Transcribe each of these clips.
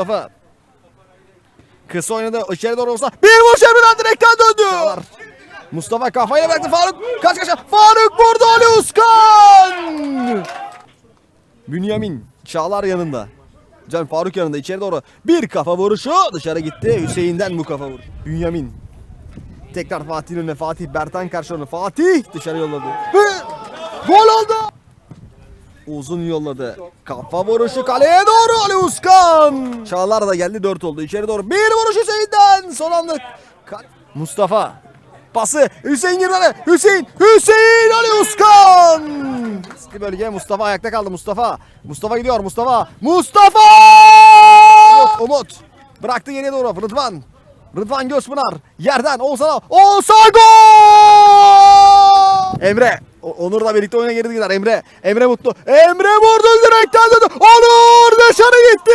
Mustafa. Kısa oynadı. İçeri doğru olsa. Bir vuruş Emre'den direkten döndü. Mustafa kafayla bıraktı Faruk. Kaç kaç. Faruk vurdu Ali Uskan. Bünyamin. Çağlar yanında. Can Faruk yanında içeri doğru. Bir kafa vuruşu dışarı gitti. Hüseyin'den bu kafa vuruş. Bünyamin. Tekrar Fatih'in önüne. Fatih Bertan karşı. Fatih dışarı yolladı. Ve gol oldu. Uzun yolladı. Kafa vuruşu kaleye doğru Ali Uskan. Çağlar da geldi 4 oldu. İçeri doğru bir vuruş Hüseyin'den. Son anda Mustafa. Pası Hüseyin girmedi. Hüseyin. Hüseyin Ali Uskan. Riskli bölge Mustafa ayakta kaldı Mustafa. Mustafa gidiyor Mustafa. Mustafa! Umut. Umut. Bıraktı geriye doğru Rıdvan. Rıdvan Gözpınar. Yerden Oğuzhan'a. Oğuzhan gol! Emre. Onur'la birlikte oyuna geri gider Emre. Emre mutlu. Emre vurdu direkten döndü. Onur dışarı gitti.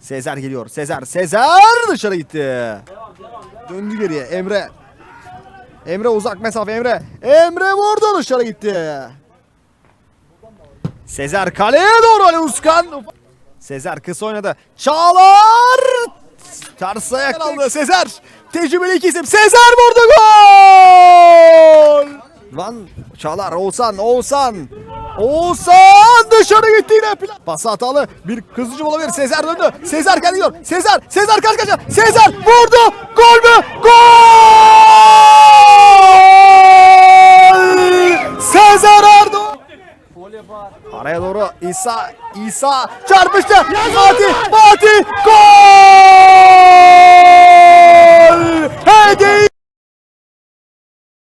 Sezer geliyor. Sezer. Sezer dışarı gitti. Döndü geriye Emre. Emre uzak mesafe Emre. Emre vurdu dışarı gitti. Sezer kaleye doğru Ali Uskan. Sezer kısa oynadı. Çağlar. Ters ayak aldı Sezer. Tecrübeli iki isim. Sezer vurdu gol. Lan Çağlar Oğuzhan Oğuzhan. Oğuzhan dışarı gitti yine. Plan- Pası hatalı. Bir hızlıcım olabilir. Sezer döndü. Sezer geliyor. Sezer. Sezer kaç kaç. Sezer vurdu. Gol mü? Gol! Sezer Erdoğan. Araya doğru İsa İsa çarpıştı. Fatih Fatih